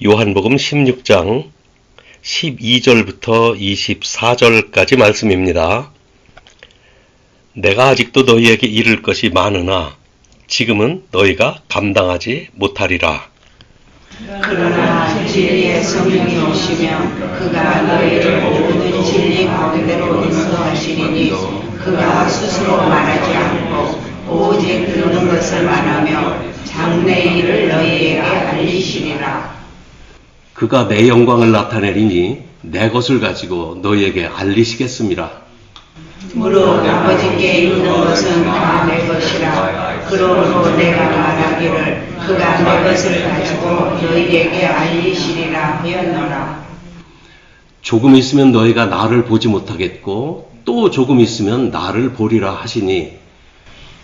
요한복음 16장 12절부터 24절까지 말씀입니다. 내가 아직도 너희에게 이를 것이 많으나 지금은 너희가 감당하지 못하리라. 그러나 진리의 성령이 오시면 그가 너희를 모든 진리 가운데로 인도하시리니 그가 스스로 말하지 않고 오직 들은 것을 말하며 장래 일을 너희에게 알리시리라. 그가 내 영광을 나타내리니 내 것을 가지고 너희에게 알리시겠습니다. 무릇 아버지께 있는 것은 다 내 것이라. 그러므로 내가 말하기를 그가 내 것을 가지고 너희에게 알리시리라 하였노라. 조금 있으면 너희가 나를 보지 못하겠고 또 조금 있으면 나를 보리라 하시니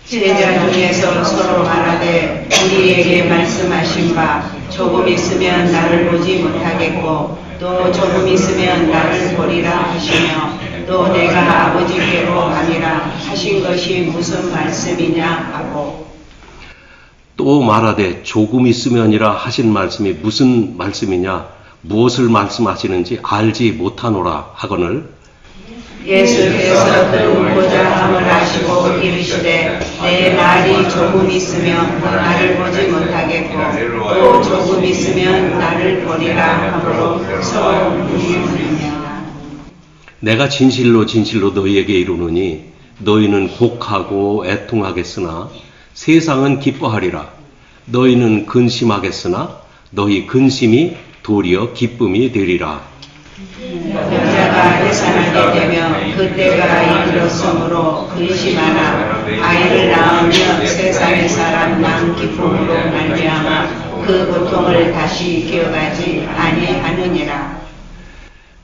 제자 중에서 서로 말하되 우리에게 말씀하신 바 조금 있으면 나를 보지 못하겠고 또 조금 있으면 나를 보리라 하시며 또 내가 아버지께로 가니라 하신 것이 무슨 말씀이냐 하고. 또 말하되 조금 있으면이라 하신 말씀이 무슨 말씀이냐? 무엇을 말씀하시는지 알지 못하노라 하거늘 예수께서 그 보자 함을 하시고 이르시되 내 날이 조금 있으면 나를 보지 못하겠고 또 조금 있으면 나를 보리라 하므로 서로 무시하느냐 내가 진실로 진실로 너희에게 이르노니 너희는 곡하고 애통하겠으나 세상은 기뻐하리라. 너희는 근심하겠으나 너희 근심이 도리어 기쁨이 되리라 여자가 해산하게 되면 그때가 이르렀으므로 근심하나 아이를 낳으며 세상의 사람 난 기쁨으로 말미암아 그 고통을 다시 기억하지 아니하느니라.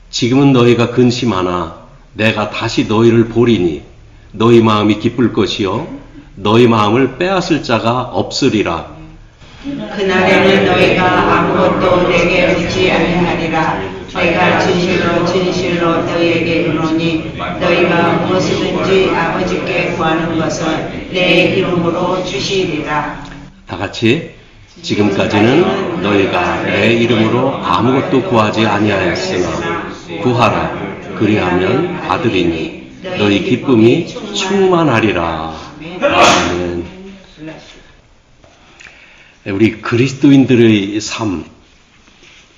지금은 너희가 근심하나 내가 다시 너희를 보리니 너희 마음이 기쁠 것이요 너희 마음을 빼앗을 자가 없으리라. 그날에는 너희가 아무것도 내게 묻지 아니하리라 내가 진실로 진실로 너희에게 이르노니 너희가 무엇이든지 아버지께 구하는 것은 내 이름으로 주시리라. 다 같이 지금까지는 너희가 내 이름으로 아무것도 구하지 아니하였으나 구하라. 그리하면 받으리니 너희 기쁨이 충만하리라. 아멘. 우리 그리스도인들의 삶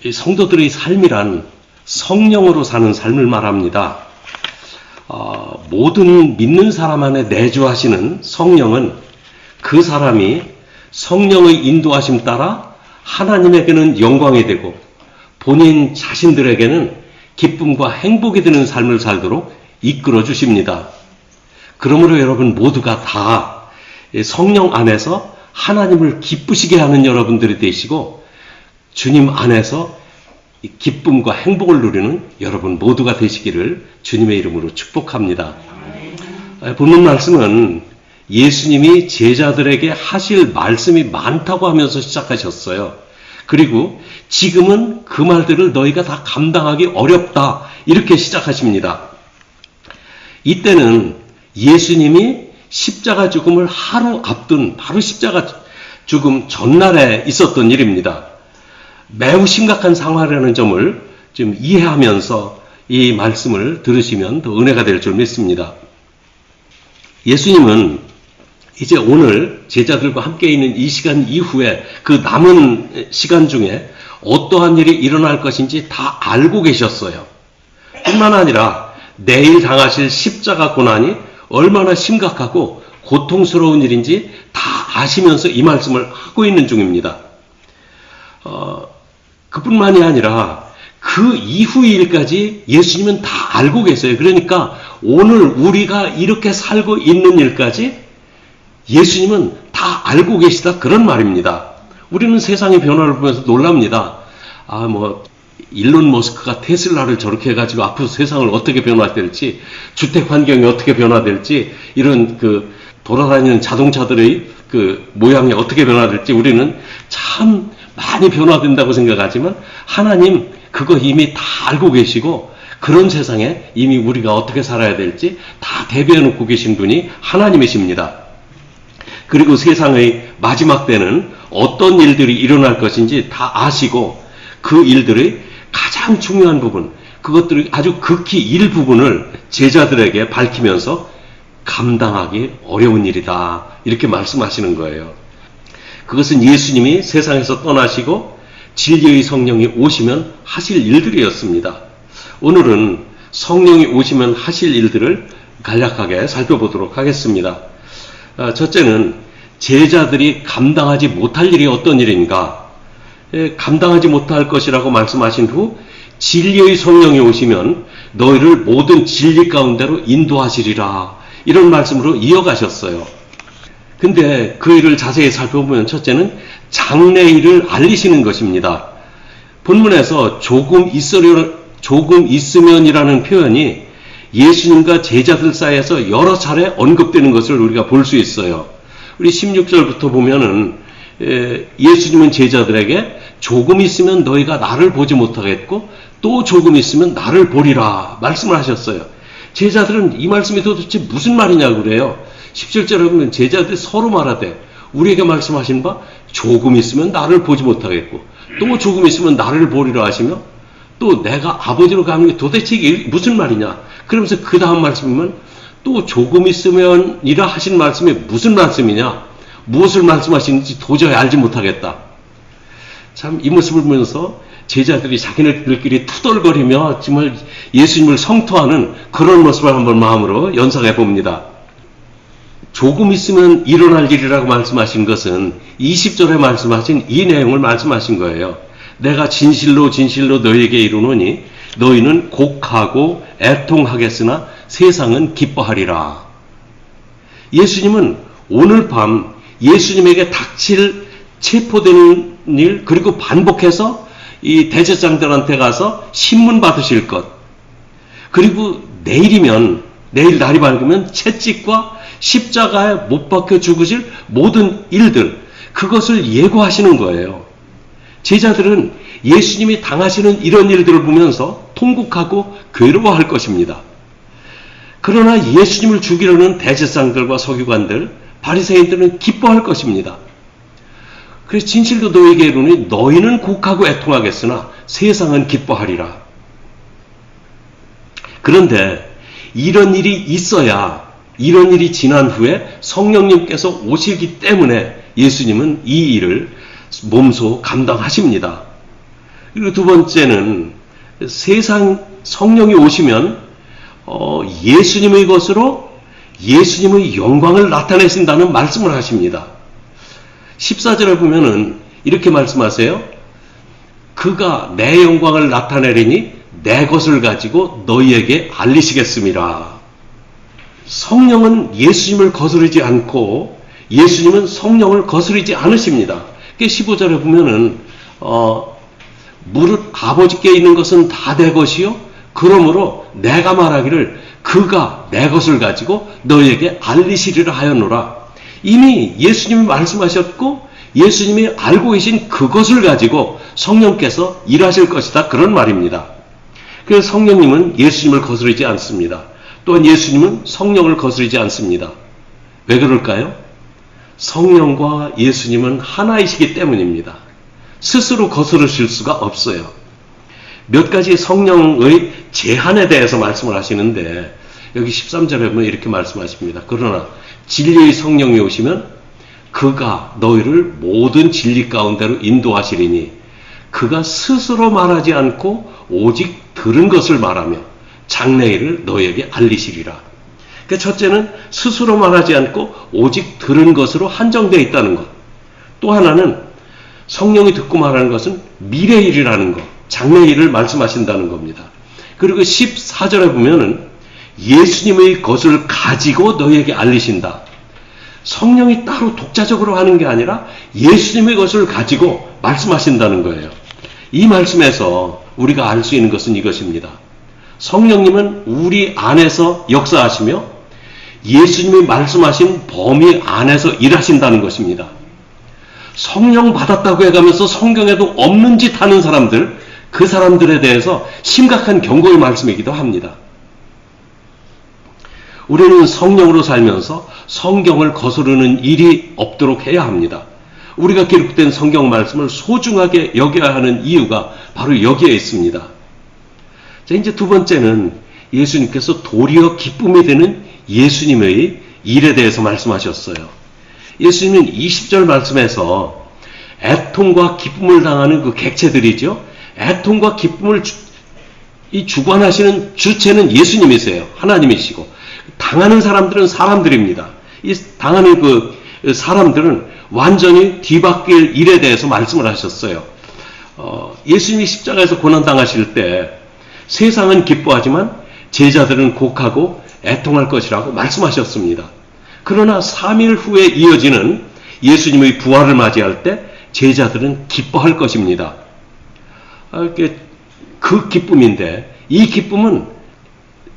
이 성도들의 삶이란 성령으로 사는 삶을 말합니다. 어, 모든 믿는 사람 안에 내주하시는 성령은 그 사람이 성령의 인도하심 따라 하나님에게는 영광이 되고 본인 자신들에게는 기쁨과 행복이 되는 삶을 살도록 이끌어 주십니다. 그러므로 여러분 모두가 다 성령 안에서 하나님을 기쁘시게 하는 여러분들이 되시고 주님 안에서 기쁨과 행복을 누리는 여러분 모두가 되시기를 주님의 이름으로 축복합니다. 본문 말씀은 예수님이 제자들에게 하실 말씀이 많다고 하면서 시작하셨어요. 그리고 지금은 그 말들을 너희가 다 감당하기 어렵다. 이렇게 시작하십니다. 이때는 예수님이 십자가 죽음을 하루 앞둔 바로 십자가 죽음 전날에 있었던 일입니다. 매우 심각한 상황이라는 점을 좀 이해하면서 이 말씀을 들으시면 더 은혜가 될 줄 믿습니다. 예수님은 이제 오늘 제자들과 함께 있는 이 시간 이후에 그 남은 시간 중에 어떠한 일이 일어날 것인지 다 알고 계셨어요. 뿐만 아니라 내일 당하실 십자가 고난이 얼마나 심각하고 고통스러운 일인지 다 아시면서 이 말씀을 하고 있는 중입니다. 어, 그뿐만이 아니라 그 이후 일까지 예수님은 다 알고 계세요. 그러니까 오늘 우리가 이렇게 살고 있는 일까지 예수님은 다 알고 계시다 그런 말입니다. 우리는 세상의 변화를 보면서 놀랍니다. 아, 뭐, 일론 머스크가 테슬라를 저렇게 해가지고 앞으로 세상을 어떻게 변화될지, 주택 환경이 어떻게 변화될지, 이런 그 돌아다니는 자동차들의 그 모양이 어떻게 변화될지 우리는 참 많이 변화된다고 생각하지만 하나님 그거 이미 다 알고 계시고 그런 세상에 이미 우리가 어떻게 살아야 될지 다 대비해 놓고 계신 분이 하나님이십니다. 그리고 세상의 마지막 때는 어떤 일들이 일어날 것인지 다 아시고 그 일들의 가장 중요한 부분, 그것들의 아주 극히 일부분을 제자들에게 밝히면서 감당하기 어려운 일이다. 이렇게 말씀하시는 거예요. 그것은 예수님이 세상에서 떠나시고 진리의 성령이 오시면 하실 일들이었습니다. 오늘은 성령이 오시면 하실 일들을 간략하게 살펴보도록 하겠습니다. 아, 첫째는 제자들이 감당하지 못할 일이 어떤 일인가? 예, 감당하지 못할 것이라고 말씀하신 후 진리의 성령이 오시면 너희를 모든 진리 가운데로 인도하시리라. 이런 말씀으로 이어가셨어요. 근데 그 일을 자세히 살펴보면 첫째는 장래 일을 알리시는 것입니다. 본문에서 조금 있으려, 조금 있으면이라는 표현이 예수님과 제자들 사이에서 여러 차례 언급되는 것을 우리가 볼 수 있어요. 우리 16절부터 보면은 에, 예수님은 제자들에게 조금 있으면 너희가 나를 보지 못하겠고 또 조금 있으면 나를 보리라 말씀을 하셨어요. 제자들은 이 말씀이 도대체 무슨 말이냐고 그래요. 17절에 보면 제자들이 서로 말하되 우리에게 말씀하신 바 조금 있으면 나를 보지 못하겠고 또 조금 있으면 나를 보리라 하시며 또 내가 아버지로 가는 게 도대체 이게 무슨 말이냐. 그러면서 그 다음 말씀이면 또 조금 있으면 이라 하신 말씀이 무슨 말씀이냐. 무엇을 말씀하시는지 도저히 알지 못하겠다. 참 이 모습을 보면서 제자들이 자기네들끼리 투덜거리며 정말 예수님을 성토하는 그런 모습을 한번 마음으로 연상해 봅니다. 조금 있으면 일어날 일이라고 말씀하신 것은 20절에 말씀하신 이 내용을 말씀하신 거예요. 내가 진실로 진실로 너희에게 이르노니 너희는 곡하고 애통하겠으나 세상은 기뻐하리라. 예수님은 오늘 밤 예수님에게 닥칠 체포되는 일 그리고 반복해서 이 대제장들한테 가서 신문 받으실 것 그리고 내일이면 내일 날이 밝으면 채찍과 십자가에 못 박혀 죽으실 모든 일들 그것을 예고하시는 거예요. 제자들은 예수님이 당하시는 이런 일들을 보면서 통곡하고 괴로워할 것입니다. 그러나 예수님을 죽이려는 대제상들과 서기관들, 바리새인들은 기뻐할 것입니다. 그래서 진실도 너에게 이르니 너희는 곡하고 애통하겠으나 세상은 기뻐하리라. 그런데 이런 일이 있어야 이런 일이 지난 후에 성령님께서 오시기 때문에 예수님은 이 일을 몸소 감당하십니다. 그리고 두 번째는 세상 성령이 오시면 어, 예수님의 것으로 예수님의 영광을 나타내신다는 말씀을 하십니다. 14절에 보면은 이렇게 말씀하세요. 그가 내 영광을 나타내리니 내 것을 가지고 너희에게 알리시겠습니다. 성령은 예수님을 거스르지 않고 예수님은 성령을 거스르지 않으십니다. 15절에 보면은 어, 무릇 아버지께 있는 것은 다 내 것이요 그러므로 내가 말하기를 그가 내 것을 가지고 너희에게 알리시리라 하였노라. 이미 예수님이 말씀하셨고 예수님이 알고 계신 그것을 가지고 성령께서 일하실 것이다. 그런 말입니다. 그래서 성령님은 예수님을 거스르지 않습니다. 또한 예수님은 성령을 거스르지 않습니다. 왜 그럴까요? 성령과 예수님은 하나이시기 때문입니다. 스스로 거스르실 수가 없어요. 몇 가지 성령의 제한에 대해서 말씀을 하시는데 여기 13절에 보면 이렇게 말씀하십니다. 그러나 진리의 성령이 오시면 그가 너희를 모든 진리 가운데로 인도하시리니 그가 스스로 말하지 않고 오직 들은 것을 말하며 장래일을 너희에게 알리시리라. 그 첫째는 스스로 말하지 않고 오직 들은 것으로 한정되어 있다는 것. 또 하나는 성령이 듣고 말하는 것은 미래일이라는 것, 장래일을 말씀하신다는 겁니다. 그리고 14절에 보면은 예수님의 것을 가지고 너희에게 알리신다. 성령이 따로 독자적으로 하는 게 아니라 예수님의 것을 가지고 말씀하신다는 거예요. 이 말씀에서 우리가 알 수 있는 것은 이것입니다. 성령님은 우리 안에서 역사하시며 예수님이 말씀하신 범위 안에서 일하신다는 것입니다. 성령 받았다고 해가면서 성경에도 없는 짓 하는 사람들, 그 사람들에 대해서 심각한 경고의 말씀이기도 합니다. 우리는 성령으로 살면서 성경을 거스르는 일이 없도록 해야 합니다. 우리가 기록된 성경 말씀을 소중하게 여겨야 하는 이유가 바로 여기에 있습니다. 자, 이제 두 번째는 예수님께서 도리어 기쁨이 되는 예수님의 일에 대해서 말씀하셨어요. 예수님은 20절 말씀에서 애통과 기쁨을 당하는 그 객체들이죠. 애통과 기쁨을 주, 이 주관하시는 주체는 예수님이세요. 하나님이시고 당하는 사람들은 사람들입니다. 이 당하는 그 사람들은 완전히 뒤바뀔 일에 대해서 말씀을 하셨어요. 어, 예수님이 십자가에서 고난 당하실 때 세상은 기뻐하지만 제자들은 곡하고 애통할 것이라고 말씀하셨습니다. 그러나 3일 후에 이어지는 예수님의 부활을 맞이할 때 제자들은 기뻐할 것입니다. 아, 그 기쁨인데 이 기쁨은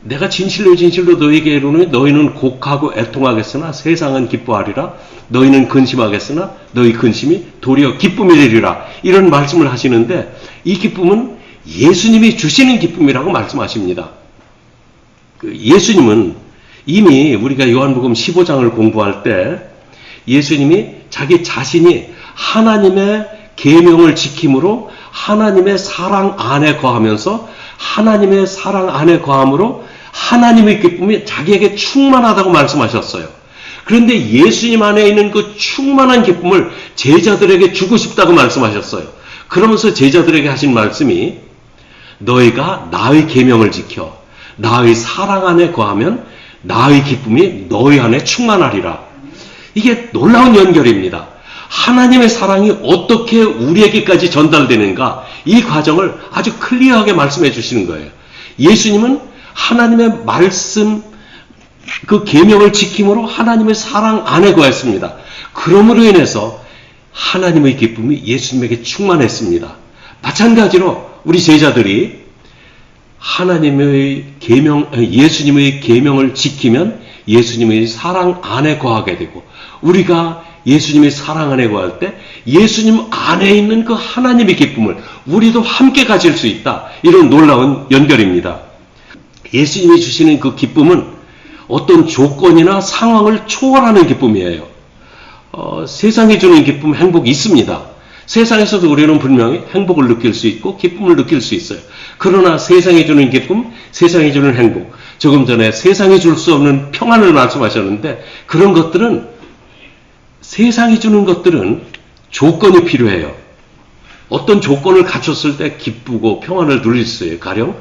내가 진실로 진실로 너에게 이르노니 너희는 곡하고 애통하겠으나 세상은 기뻐하리라 너희는 근심하겠으나 너희 근심이 도리어 기쁨이 되리라 이런 말씀을 하시는데 이 기쁨은 예수님이 주시는 기쁨이라고 말씀하십니다. 그 예수님은 이미 우리가 요한복음 15장을 공부할 때 예수님이 자기 자신이 하나님의 계명을 지킴으로 하나님의 사랑 안에 거하면서 하나님의 사랑 안에 거함으로 하나님의 기쁨이 자기에게 충만하다고 말씀하셨어요. 그런데 예수님 안에 있는 그 충만한 기쁨을 제자들에게 주고 싶다고 말씀하셨어요. 그러면서 제자들에게 하신 말씀이 너희가 나의 계명을 지켜 나의 사랑 안에 거하면 나의 기쁨이 너희 안에 충만하리라. 이게 놀라운 연결입니다. 하나님의 사랑이 어떻게 우리에게까지 전달되는가 이 과정을 아주 클리어하게 말씀해 주시는 거예요. 예수님은 하나님의 말씀 그 계명을 지킴으로 하나님의 사랑 안에 거했습니다. 그러므로 인해서 하나님의 기쁨이 예수님에게 충만했습니다. 마찬가지로 우리 제자들이 하나님의 계명 예수님의 계명을 지키면 예수님의 사랑 안에 거하게 되고 우리가 예수님의 사랑 안에 거할 때 예수님 안에 있는 그 하나님의 기쁨을 우리도 함께 가질 수 있다. 이런 놀라운 연결입니다. 예수님이 주시는 그 기쁨은 어떤 조건이나 상황을 초월하는 기쁨이에요. 어, 세상이 주는 기쁨, 행복이 있습니다. 세상에서도 우리는 분명히 행복을 느낄 수 있고 기쁨을 느낄 수 있어요. 그러나 세상이 주는 기쁨, 세상이 주는 행복, 조금 전에 세상이 줄 수 없는 평안을 말씀하셨는데 그런 것들은 세상이 주는 것들은 조건이 필요해요. 어떤 조건을 갖췄을 때 기쁘고 평안을 누릴 수 있어요. 가령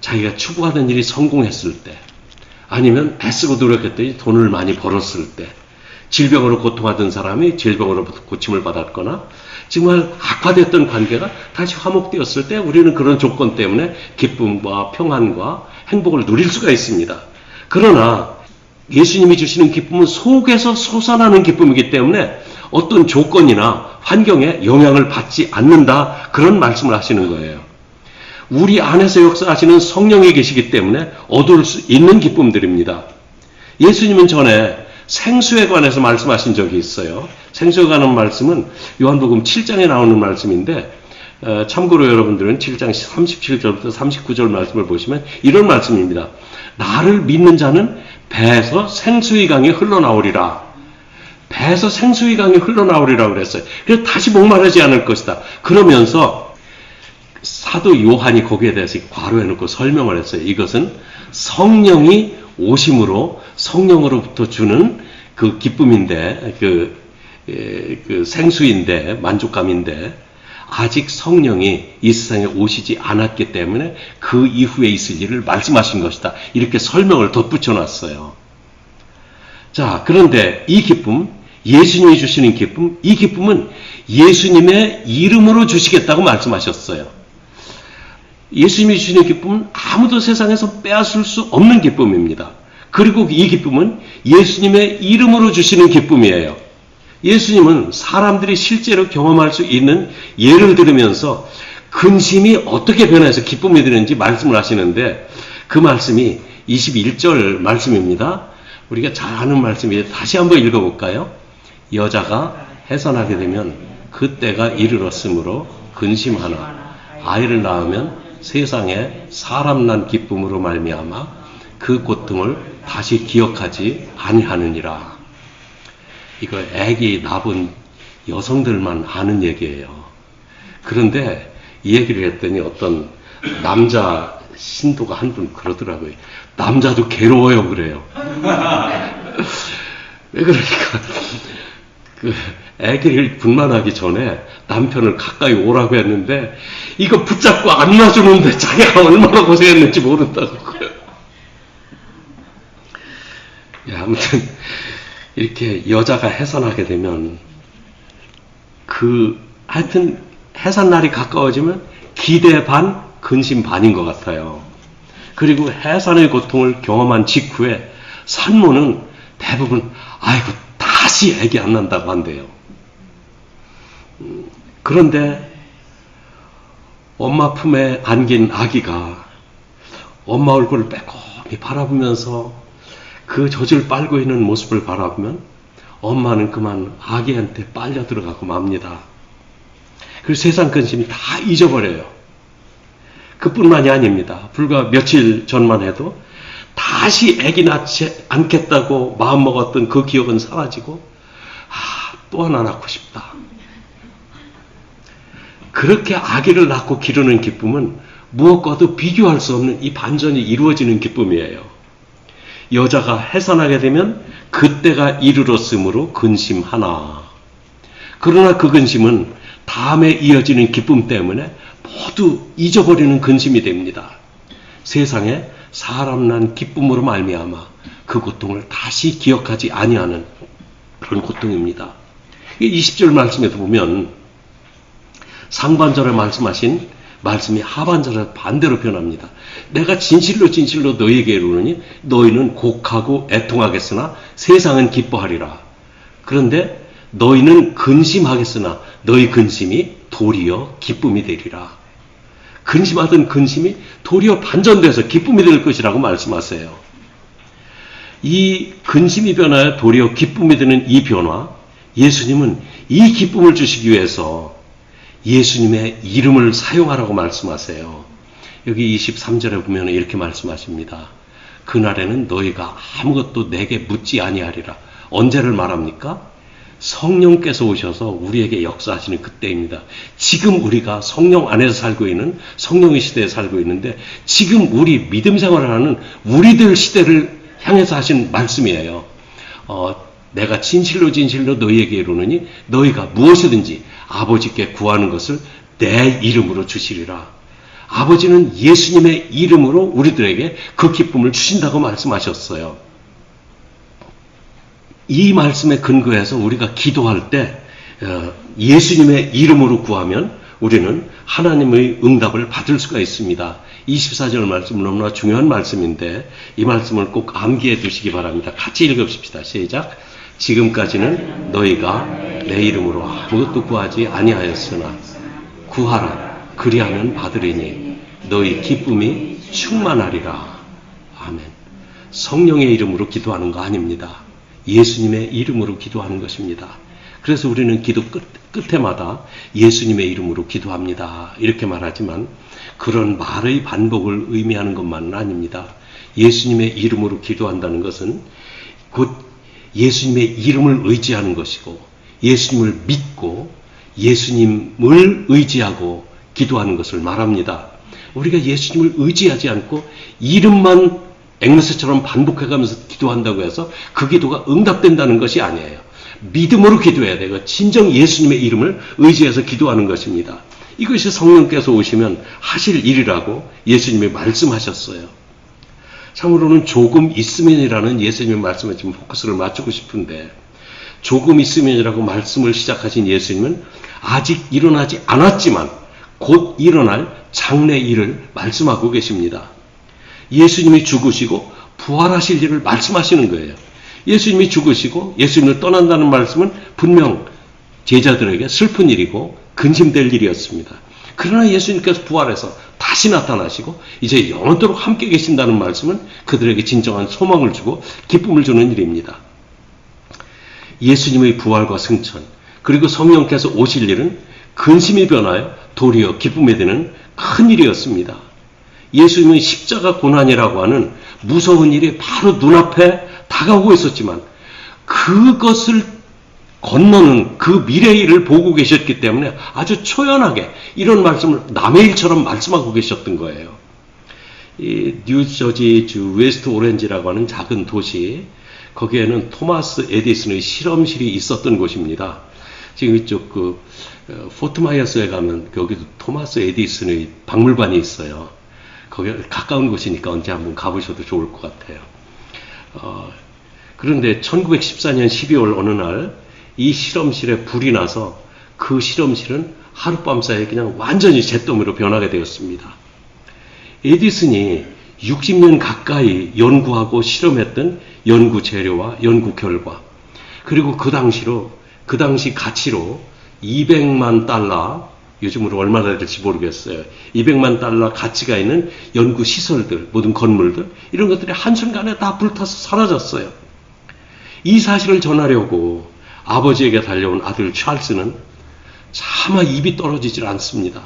자기가 추구하던 일이 성공했을 때, 아니면 애쓰고 노력했더니 돈을 많이 벌었을 때, 질병으로 고통하던 사람이 질병으로 고침을 받았거나, 정말 악화됐던 관계가 다시 화목되었을 때 우리는 그런 조건 때문에 기쁨과 평안과 행복을 누릴 수가 있습니다. 그러나 예수님이 주시는 기쁨은 속에서 솟아나는 기쁨이기 때문에 어떤 조건이나 환경에 영향을 받지 않는다. 그런 말씀을 하시는 거예요. 우리 안에서 역사하시는 성령이 계시기 때문에 얻을 수 있는 기쁨들입니다. 예수님은 전에 생수에 관해서 말씀하신 적이 있어요. 생수에 관한 말씀은 요한복음 7장에 나오는 말씀인데 어, 참고로 여러분들은 7장 37절부터 39절 말씀을 보시면 이런 말씀입니다. 나를 믿는 자는 배에서 생수의 강이 흘러나오리라. 배에서 생수의 강이 흘러나오리라 그랬어요. 그래서 다시 목마르지 않을 것이다. 그러면서 사도 요한이 거기에 대해서 괄호해 놓고 설명을 했어요. 이것은 성령이 오심으로 성령으로부터 주는 그 기쁨인데, 그, 에, 그 생수인데, 만족감인데, 아직 성령이 이 세상에 오시지 않았기 때문에 그 이후에 있을 일을 말씀하신 것이다. 이렇게 설명을 덧붙여 놨어요. 자, 그런데 이 기쁨, 예수님이 주시는 기쁨, 이 기쁨은 예수님의 이름으로 주시겠다고 말씀하셨어요. 예수님이 주시는 기쁨은 아무도 세상에서 빼앗을 수 없는 기쁨입니다. 그리고 이 기쁨은 예수님의 이름으로 주시는 기쁨이에요. 예수님은 사람들이 실제로 경험할 수 있는 예를 들으면서 근심이 어떻게 변해서 기쁨이 되는지 말씀을 하시는데 그 말씀이 21절 말씀입니다. 우리가 잘 아는 말씀이에요. 다시 한번 읽어볼까요? 여자가 해산하게 되면 그때가 이르렀으므로 근심하나 아이를 낳으면 세상에 사람 난 기쁨으로 말미암아 그 고통을 다시 기억하지 아니하느니라. 이거 애기 낳은 여성들만 아는 얘기예요. 그런데 이 얘기를 했더니 어떤 남자 신도가 한 분 그러더라고요. 남자도 괴로워요 그래요. 왜 그러니까 그 애기를 분만하기 전에 남편을 가까이 오라고 했는데 이거 붙잡고 안 놔주는데 자기가 얼마나 고생했는지 모른다고 그래요. 예, 아무튼 이렇게 여자가 해산하게 되면 그 하여튼 해산 날이 가까워지면 기대 반 근심 반인 것 같아요. 그리고 해산의 고통을 경험한 직후에 산모는 대부분 아이고 다시 애기 안 난다고 한대요. 음, 그런데 엄마 품에 안긴 아기가 엄마 얼굴을 빼꼼히 바라보면서 그 젖을 빨고 있는 모습을 바라보면 엄마는 그만 아기한테 빨려 들어가고 맙니다. 그리고 세상 근심이 다 잊어버려요. 그뿐만이 아닙니다. 불과 며칠 전만 해도 다시 아기 낳지 않겠다고 마음먹었던 그 기억은 사라지고 아, 또 하나 낳고 싶다. 그렇게 아기를 낳고 기르는 기쁨은 무엇과도 비교할 수 없는 이 반전이 이루어지는 기쁨이에요. 여자가 해산하게 되면 그때가 이르렀으므로 근심하나. 그러나 그 근심은 다음에 이어지는 기쁨 때문에 모두 잊어버리는 근심이 됩니다. 세상에 사람 난 기쁨으로 말미암아 그 고통을 다시 기억하지 아니하는 그런 고통입니다. 20절 말씀에도 보면 상반절에 말씀하신 말씀이 하반절에 반대로 변합니다. 내가 진실로 진실로 너희에게 이르노니 너희는 곡하고 애통하겠으나 세상은 기뻐하리라. 그런데 너희는 근심하겠으나 너희 근심이 도리어 기쁨이 되리라. 근심하던 근심이 도리어 반전돼서 기쁨이 될 것이라고 말씀하세요. 이 근심이 변하여 도리어 기쁨이 되는 이 변화, 예수님은 이 기쁨을 주시기 위해서 예수님의 이름을 사용하라고 말씀하세요. 여기 23절에 보면 이렇게 말씀하십니다. 그날에는 너희가 아무것도 내게 묻지 아니하리라. 언제를 말합니까? 성령께서 오셔서 우리에게 역사하시는 그때입니다. 지금 우리가 성령 안에서 살고 있는 성령의 시대에 살고 있는데 지금 우리 믿음 생활을 하는 우리들 시대를 향해서 하신 말씀이에요. 어, 내가 진실로 진실로 너희에게 이르노니 너희가 무엇이든지 아버지께 구하는 것을 내 이름으로 주시리라. 아버지는 예수님의 이름으로 우리들에게 그 기쁨을 주신다고 말씀하셨어요. 이 말씀에 근거해서 우리가 기도할 때 어, 예수님의 이름으로 구하면 우리는 하나님의 응답을 받을 수가 있습니다. 24절 말씀 너무나 중요한 말씀인데 이 말씀을 꼭 암기해 두시기 바랍니다. 같이 읽읍시다. 시작. 지금까지는 너희가 내 이름으로 아무것도 구하지 아니하였으나 구하라 그리하면 받으리니 너희 기쁨이 충만하리라. 아멘. 성령의 이름으로 기도하는 거 아닙니다. 예수님의 이름으로 기도하는 것입니다. 그래서 우리는 기도 끝, 끝에마다 예수님의 이름으로 기도합니다. 이렇게 말하지만 그런 말의 반복을 의미하는 것만은 아닙니다. 예수님의 이름으로 기도한다는 것은 곧 예수님의 이름을 의지하는 것이고 예수님을 믿고 예수님을 의지하고 기도하는 것을 말합니다. 우리가 예수님을 의지하지 않고 이름만 앵무새처럼 반복해가면서 기도한다고 해서 그 기도가 응답된다는 것이 아니에요. 믿음으로 기도해야 되고 진정 예수님의 이름을 의지해서 기도하는 것입니다. 이것이 성령께서 오시면 하실 일이라고 예수님이 말씀하셨어요. 참으로는 조금 있으면이라는 예수님의 말씀에 지금 포커스를 맞추고 싶은데 조금 있으면이라고 말씀을 시작하신 예수님은 아직 일어나지 않았지만 곧 일어날 장래 일을 말씀하고 계십니다. 예수님이 죽으시고 부활하실 일을 말씀하시는 거예요. 예수님이 죽으시고 예수님을 떠난다는 말씀은 분명 제자들에게 슬픈 일이고 근심될 일이었습니다. 그러나 예수님께서 부활해서 다시 나타나시고 이제 영원토록 함께 계신다는 말씀은 그들에게 진정한 소망을 주고 기쁨을 주는 일입니다. 예수님의 부활과 승천 그리고 성령께서 오실 일은 근심이 변하여 도리어 기쁨이 되는 큰 일이었습니다. 예수님은 십자가 고난이라고 하는 무서운 일이 바로 눈앞에 다가오고 있었지만 그것을 건너는 그 미래의 일을 보고 계셨기 때문에 아주 초연하게 이런 말씀을 남의 일처럼 말씀하고 계셨던 거예요. 이 뉴저지 주 웨스트 오렌지라고 하는 작은 도시 거기에는 토마스 에디슨의 실험실이 있었던 곳입니다. 지금 이쪽 그 어, 포트 마이어스에 가면 여기도 토마스 에디슨의 박물관이 있어요. 거기 가까운 곳이니까 언제 한번 가보셔도 좋을 것 같아요. 어, 그런데 1914년 12월 어느 날 이 실험실에 불이 나서 그 실험실은 하룻밤 사이에 그냥 완전히 잿더미로 변하게 되었습니다. 에디슨이 60년 가까이 연구하고 실험했던 연구 재료와 연구 결과 그리고 그 당시로 그 당시 가치로 200만 달러 요즘으로 얼마나 될지 모르겠어요. 200만 달러 가치가 있는 연구 시설들, 모든 건물들 이런 것들이 한순간에 다 불타서 사라졌어요. 이 사실을 전하려고 아버지에게 달려온 아들 찰스는 차마 입이 떨어지질 않습니다.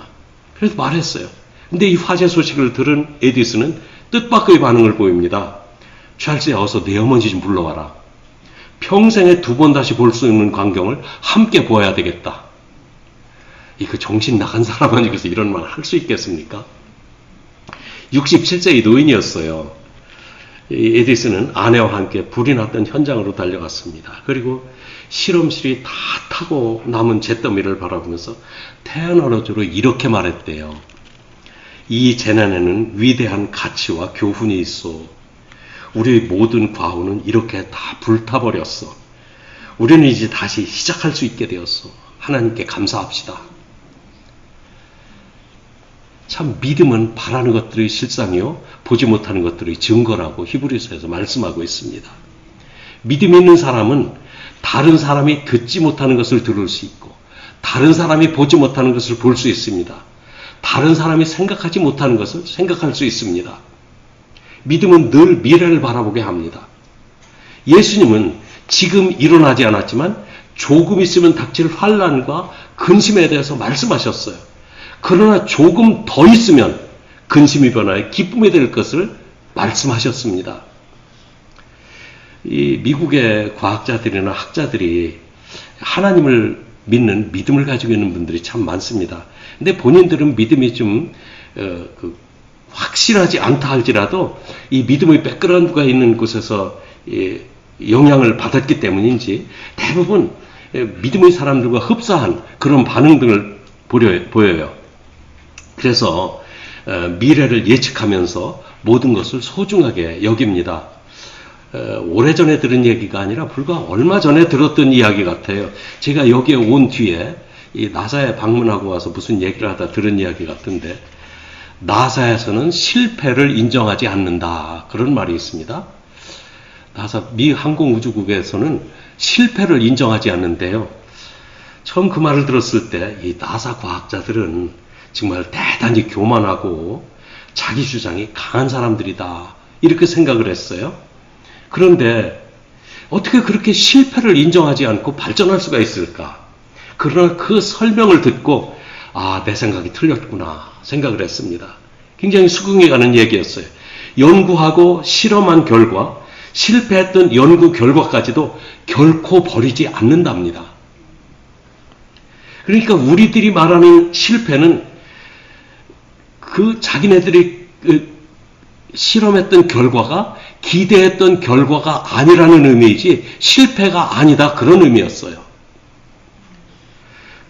그래서 말했어요. 근데 이 화재 소식을 들은 에디슨은 뜻밖의 반응을 보입니다. 찰스야 어서 내 어머니 좀 불러와라. 평생에 두 번 다시 볼 수 있는 광경을 함께 보아야 되겠다. 이거 정신 나간 사람 아니고서 이런 말 할 수 있겠습니까? 67세의 노인이었어요. 이 에디슨은 아내와 함께 불이 났던 현장으로 달려갔습니다. 그리고 실험실이 다 타고 남은 잿더미를 바라보면서 태어나로저로 이렇게 말했대요. 이 재난에는 위대한 가치와 교훈이 있어. 우리 모든 과오는 이렇게 다 불타버렸어. 우리는 이제 다시 시작할 수 있게 되었어. 하나님께 감사합시다. 참 믿음은 바라는 것들의 실상이요 보지 못하는 것들의 증거라고 히브리서에서 말씀하고 있습니다. 믿음 있는 사람은 다른 사람이 듣지 못하는 것을 들을 수 있고 다른 사람이 보지 못하는 것을 볼 수 있습니다. 다른 사람이 생각하지 못하는 것을 생각할 수 있습니다. 믿음은 늘 미래를 바라보게 합니다. 예수님은 지금 일어나지 않았지만 조금 있으면 닥칠 환란과 근심에 대해서 말씀하셨어요. 그러나 조금 더 있으면 근심이 변하여 기쁨이 될 것을 말씀하셨습니다. 이 미국의 과학자들이나 학자들이 하나님을 믿는 믿음을 가지고 있는 분들이 참 많습니다. 근데 본인들은 믿음이 좀 어, 그 확실하지 않다 할지라도 이 믿음의 백그라운드가 있는 곳에서 예, 영향을 받았기 때문인지 대부분 예, 믿음의 사람들과 흡사한 그런 반응 등을 보려, 보여요. 그래서 어, 미래를 예측하면서 모든 것을 소중하게 여깁니다. 어, 오래전에 들은 얘기가 아니라 불과 얼마 전에 들었던 이야기 같아요. 제가 여기에 온 뒤에 이 나사에 방문하고 와서 무슨 얘기를 하다 들은 이야기 같은데 나사에서는 실패를 인정하지 않는다. 그런 말이 있습니다. 나사 미 항공우주국에서는 실패를 인정하지 않는데요. 처음 그 말을 들었을 때 이 나사 과학자들은 정말 대단히 교만하고 자기 주장이 강한 사람들이다. 이렇게 생각을 했어요. 그런데 어떻게 그렇게 실패를 인정하지 않고 발전할 수가 있을까? 그러나 그 설명을 듣고 아, 내 생각이 틀렸구나 생각을 했습니다. 굉장히 수긍이 가는 얘기였어요. 연구하고 실험한 결과 실패했던 연구 결과까지도 결코 버리지 않는답니다. 그러니까 우리들이 말하는 실패는 그 자기네들이 그 실험했던 결과가 기대했던 결과가 아니라는 의미이지 실패가 아니다 그런 의미였어요.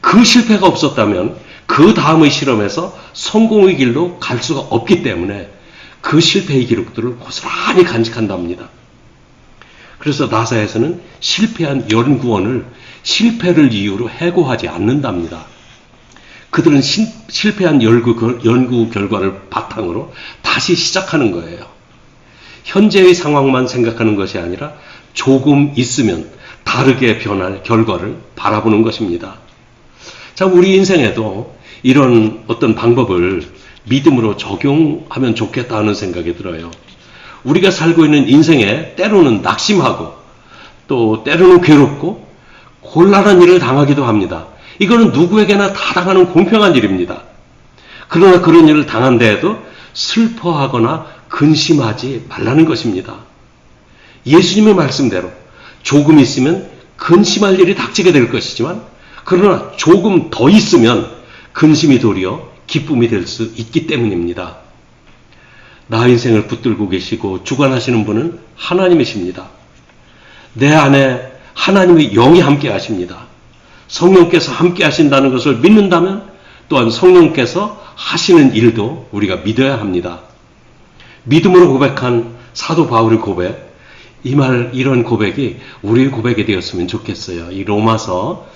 그 실패가 없었다면 그 다음의 실험에서 성공의 길로 갈 수가 없기 때문에 그 실패의 기록들을 고스란히 간직한답니다. 그래서 나사에서는 실패한 연구원을 실패를 이유로 해고하지 않는답니다. 그들은 신, 실패한 연구, 연구 결과를 바탕으로 다시 시작하는 거예요. 현재의 상황만 생각하는 것이 아니라 조금 있으면 다르게 변할 결과를 바라보는 것입니다. 자, 우리 인생에도 이런 어떤 방법을 믿음으로 적용하면 좋겠다 하는 생각이 들어요. 우리가 살고 있는 인생에 때로는 낙심하고 또 때로는 괴롭고 곤란한 일을 당하기도 합니다. 이거는 누구에게나 다 당하는 공평한 일입니다. 그러나 그런 일을 당한 데에도 슬퍼하거나 근심하지 말라는 것입니다. 예수님의 말씀대로 조금 있으면 근심할 일이 닥치게 될 것이지만 그러나 조금 더 있으면 근심이 도리어 기쁨이 될 수 있기 때문입니다. 나 인생을 붙들고 계시고 주관하시는 분은 하나님이십니다. 내 안에 하나님의 영이 함께 하십니다. 성령께서 함께 하신다는 것을 믿는다면 또한 성령께서 하시는 일도 우리가 믿어야 합니다. 믿음으로 고백한 사도 바울의 고백, 이 말, 이런 고백이 우리의 고백이 되었으면 좋겠어요. 이 로마서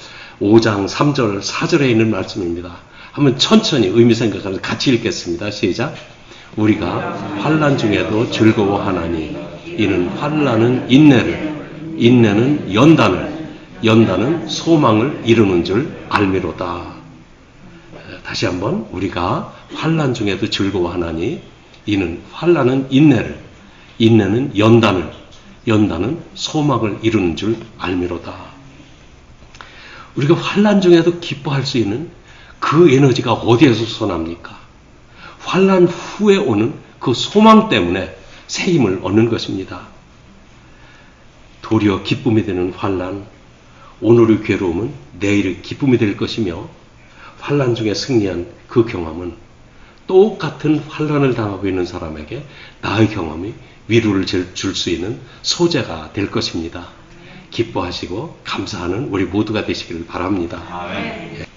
5장 3절, 4절에 있는 말씀입니다. 한번 천천히 의미 생각하면서 같이 읽겠습니다. 시작. 우리가 환란 중에도 즐거워하나니 이는 환란은 인내를, 인내는 연단을, 연단은 소망을 이루는 줄 알미로다. 다시 한번 우리가 환란 중에도 즐거워하나니 이는 환란은 인내를 인내는 연단을 연단은 소망을 이루는 줄 알미로다. 우리가 환란 중에도 기뻐할 수 있는 그 에너지가 어디에서 솟아납니까? 환란 후에 오는 그 소망 때문에 새 힘을 얻는 것입니다. 도리어 기쁨이 되는 환란, 오늘의 괴로움은 내일의 기쁨이 될 것이며 환란 중에 승리한 그 경험은 똑같은 환란을 당하고 있는 사람에게 나의 경험이 위로를 줄 수 있는 소재가 될 것입니다. 기뻐하시고 감사하는 우리 모두가 되시기를 바랍니다. 아멘. 예.